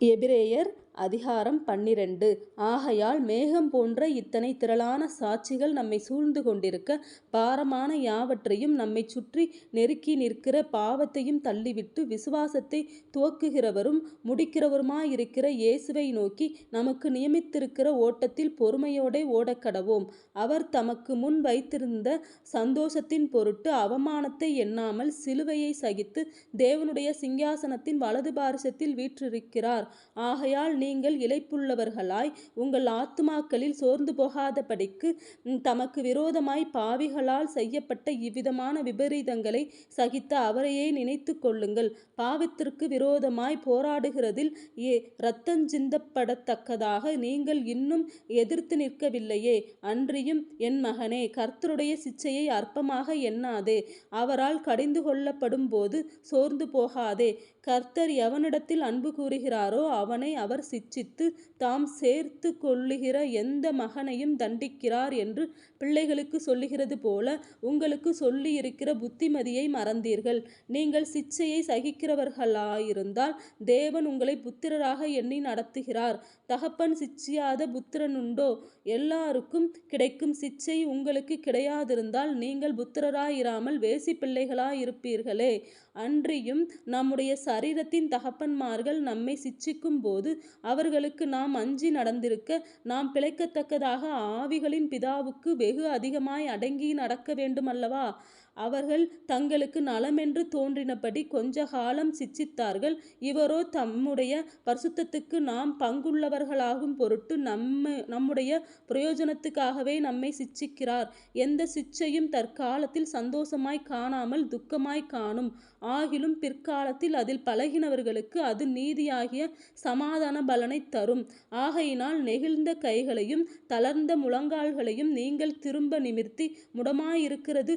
E a Ebreyer, அதிகாரம் பன்னிரண்டு ஆகையால் மேகம் போன்ற இத்தனை திரளான சாட்சிகள் நம்மை சூழ்ந்து கொண்டிருக்க பாரமான யாவற்றையும் நம்மை சுற்றி நெருக்கி நிற்கிற பாவத்தையும் தள்ளிவிட்டு விசுவாசத்தை துவக்குகிறவரும் முடிக்கிறவருமாயிருக்கிற இயேசுவை நோக்கி நமக்கு நியமித்திருக்கிற ஓட்டத்தில் பொறுமையோடே ஓடக்கடவோம். அவர் தமக்கு முன் வைத்திருந்த சந்தோஷத்தின் பொருட்டு அவமானத்தை எண்ணாமல் சிலுவையை சகித்து தேவனுடைய சிங்காசனத்தின் வலது பாரிசத்தில் வீற்றிருக்கிறார். ஆகையால் நீங்கள் இழைப்புள்ளவர்களாய் உங்கள் ஆத்துமாக்களில் சோர்ந்து போகாதபடிக்கு தமக்கு விரோதமாய் பாவிகளால் செய்யப்பட்ட இவ்விதமான விபரீதங்களை சகித்த அவரையே நினைத்து கொள்ளுங்கள். பாவத்திற்கு விரோதமாய் போராடுகிறதில் இரத்தஞ்சிந்தப்படத்தக்கதாக நீங்கள் இன்னும் எதிர்த்து நிற்கவில்லையே. அன்றியும் என் மகனே கர்த்தருடைய சிச்சையை அற்பமாக எண்ணாதே அவரால் கடிந்து கொள்ளப்படும்போது சோர்ந்து போகாதே. கர்த்தர் எவனிடத்தில் அன்பு கூறுகிறாரோ அவனை அவர் சிச்சித்து தாம் சேர்த்து கொள்ளுகிற எந்த மகனையும் தண்டிக்கிறார் என்று பிள்ளைகளுக்கு சொல்லுகிறது போல உங்களுக்கு சொல்லியிருக்கிற புத்திமதியை மறந்தீர்கள். நீங்கள் சிச்சையை சகிக்கிறவர்களாயிருந்தால் தேவன் உங்களை புத்திரராக எண்ணி நடத்துகிறார். தகப்பன் சிச்சியாத புத்திரனுண்டோ? எல்லாருக்கும் கிடைக்கும் சிச்சை உங்களுக்கு கிடையாதிருந்தால் நீங்கள் புத்திரராயிராமல் வேசி பிள்ளைகளாயிருப்பீர்களே. அன்றியும் நம்முடைய சரீரத்தின் தகப்பன்மார்கள் நம்மை சிச்சிக்கும் போது அவர்களுக்கு நாம் அஞ்சி நடந்திருக்க நாம் பிழைக்கத்தக்கதாக ஆவிகளின் பிதாவுக்கு வெகு அதிகமாய் அடங்கி நடக்க வேண்டுமல்லவா? அவர்கள் தங்களுக்கு நலமென்று தோன்றினபடி கொஞ்சகாலம் சிச்சித்தார்கள் இவரோ தம்முடைய பரிசுத்தத்துக்கு நாம் பங்குள்ளவர்களாகும் பொருட்டு நம்ம நம்முடைய பிரயோஜனத்துக்காகவே நம்மை சிச்சிக்கிறார் எந்த சிச்சையும் தற்காலத்தில் சந்தோஷமாய் காணாமல் துக்கமாய்க் காணும். ஆகிலும் பிற்காலத்தில் அதில் பழகினவர்களுக்கு அது நீதியாகிய சமாதான பலனை தரும். ஆகையினால் நெகிழ்ந்த கைகளையும் தளர்ந்த முழங்கால்களையும் நீங்கள் திரும்ப நிமிர்த்தி முடமாயிருக்கிறது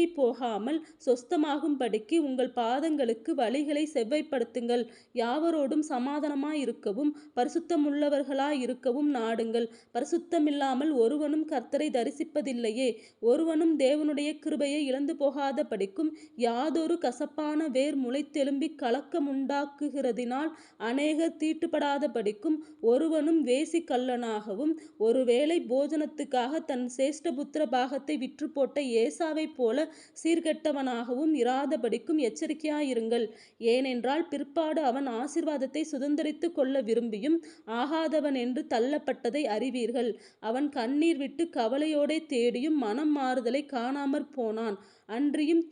பிசகிப் போகாமல் சொஸ்தமாகும்படிக்கு உங்கள் பாதங்களுக்கு வழிகளை செவ்வைப்படுத்துங்கள். யாவரோடும் சமாதானமாயிருக்கவும் பரிசுத்தமுள்ளவர்களாயிருக்கவும் நாடுங்கள். பரிசுத்தமில்லாமல் ஒருவனும் கர்த்தரை தரிசிப்பதில்லையே. ஒருவனும் தேவனுடைய கிருபையை இழந்து போகாத படிக்கும் யாதொரு கசப்பான வேர் முளைத்தெலும்பி கலக்கமுண்டாக்குகிறதினால் அநேகர் தீட்டுப்படாதபடிக்கும் ஒருவனும் வேசி கல்லனாகவும் ஒருவேளை போஜனத்துக்காக தன் சேஷ்டபுத்திர பாகத்தை விற்றுப்போட்ட ஏசாவைப்போலச் சீர்கெட்டவனாகவும் இராதபடிக்கும் எச்சரிக்கையாயிருங்கள். ஏனென்றால் பிற்பாடு அவன் ஆசிர்வாதத்தை சுதந்திரித்து கொள்ள விரும்பியும் ஆகாதவன் என்று தள்ளப்பட்டதை அறிவீர்கள். அவன் கண்ணீர் விட்டு கவலையோடே தேடியும் மனம் மாறுதலை காணாமற் போனான் அன்றியும்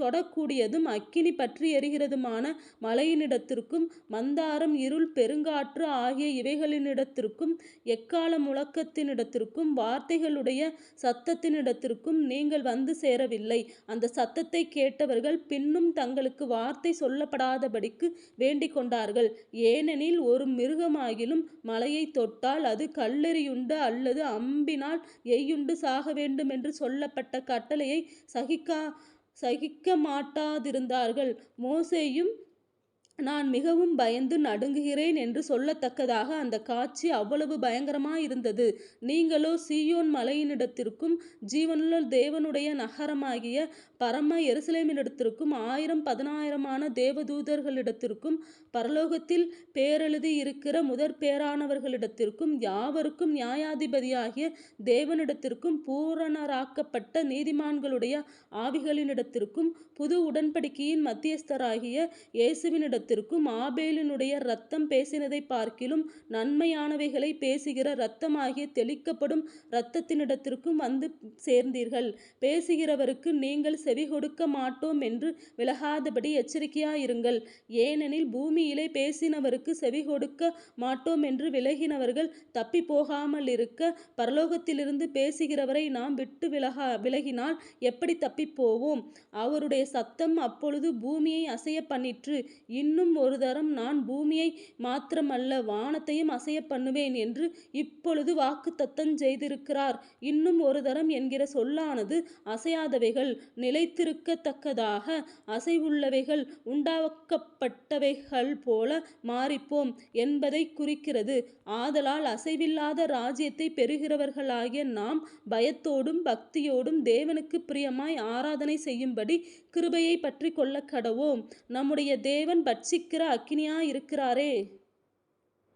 தொடக்கூடியதும் அக்கினி பற்றி எரிகிறதுமான மலையினிடத்திற்கும் மந்தாரம் இருள் பெருங்காற்று ஆகிய இவைகளினிடத்திற்கும் எக்கால முழக்கத்தினிடத்திற்கும் வார்த்தைகளுடைய சத்தத்தினிடத்திற்கும் நீங்கள் வந்து சேரவில்லை. அந்த சத்தத்தைக் கேட்டவர்கள் பின்னும் தங்களுக்கு வார்த்தை சொல்லப்படாதபடிக்கு வேண்டிக்கொண்டார்கள். ஏனெனில் ஒரு மிருகமாகிலும் மலையைத் தொட்டால் அது கல்லெறியுண்டு அல்லது அம்பினால் எய்யுண்டு சாக வேண்டுமென்று சொல்லப்பட்ட கட்டளையை சகிக்கா சகிக்க மாட்டாதிருந்தார்கள். மோசேயும் நான் மிகவும் பயந்து நடுங்குகிறேன் என்று சொல்லத்தக்கதாக அந்த காட்சி அவ்வளவு பயங்கரமாயிருந்தது. நீங்களோ சீயோன் மலையினிடத்திற்கும் ஜீவனுள்ள தேவனுடைய நகரமாகிய பரம எருசலேமினிடத்திற்கும் ஆயிரம் பதினாயிரமான தேவதூதர்களிடத்திற்கும் பரலோகத்தில் பேரழுதி இருக்கிற முதற் பேரானவர்களிடத்திற்கும் யாவருக்கும் நியாயாதிபதியாகிய தேவனிடத்திற்கும் பூரணராக்கப்பட்ட நீதிமான்களுடைய ஆவிகளினிடத்திற்கும் புது உடன்படிக்கையின் மத்தியஸ்தராகிய இயேசுவினிடத்திற்கும் ஆபேலினுடைய இரத்தம் பேசினதைப் பார்க்கிலும் நன்மையானவைகளை பேசுகிற இரத்தமாகிய தெளிக்கப்படும் இரத்தத்தினிடத்திற்கும் வந்து சேர்ந்தீர்கள். பேசுகிறவருக்கு நீங்கள் செவிகொடுக்க மாட்டோம் என்று விலகாதபடி எச்சரிக்கையாயிருங்கள். ஏனெனில் பூமியிலே பேசினவருக்கு செவி கொடுக்க மாட்டோம் என்று விலகினவர்கள் தப்பிப்போகாமலிருக்க பரலோகத்திலிருந்து பேசுகிறவரை நாம் விட்டு விலகா விலகினால் எப்படித் தப்பிப்போவோம்? அவருடைய சத்தம் அப்பொழுது பூமியை அசையப்பண்ணிற்று. இன்னும் ஒரு தரம் நான் பூமியை மாத்திரமல்ல வானத்தையும் அசையப்பண்ணுவேன் என்று இப்பொழுது வாக்குத்தத்தஞ் செய்திருக்கிறார். இன்னும் ஒருதரம் என்கிற சொல்லானது அசையாதவைகள் நிலைத்திருக்கத்தக்கதாக அசைவுள்ளவைகள் உண்டாக்கப்பட்டவைகள் போல மாறிப்போம் என்பதை குறிக்கிறது. ஆதலால் அசைவில்லாத ராஜ்யத்தை பெறுகிறவர்களாகிய நாம் பயத்தோடும் பக்தியோடும் தேவனுக்கு பிரியமாய் ஆராதனை செய்யும்படி கிருபையைப் கடவோம் நம்முடைய தேவன் பட்சிக்கிற அக்கினியாயிருக்கிறாரே.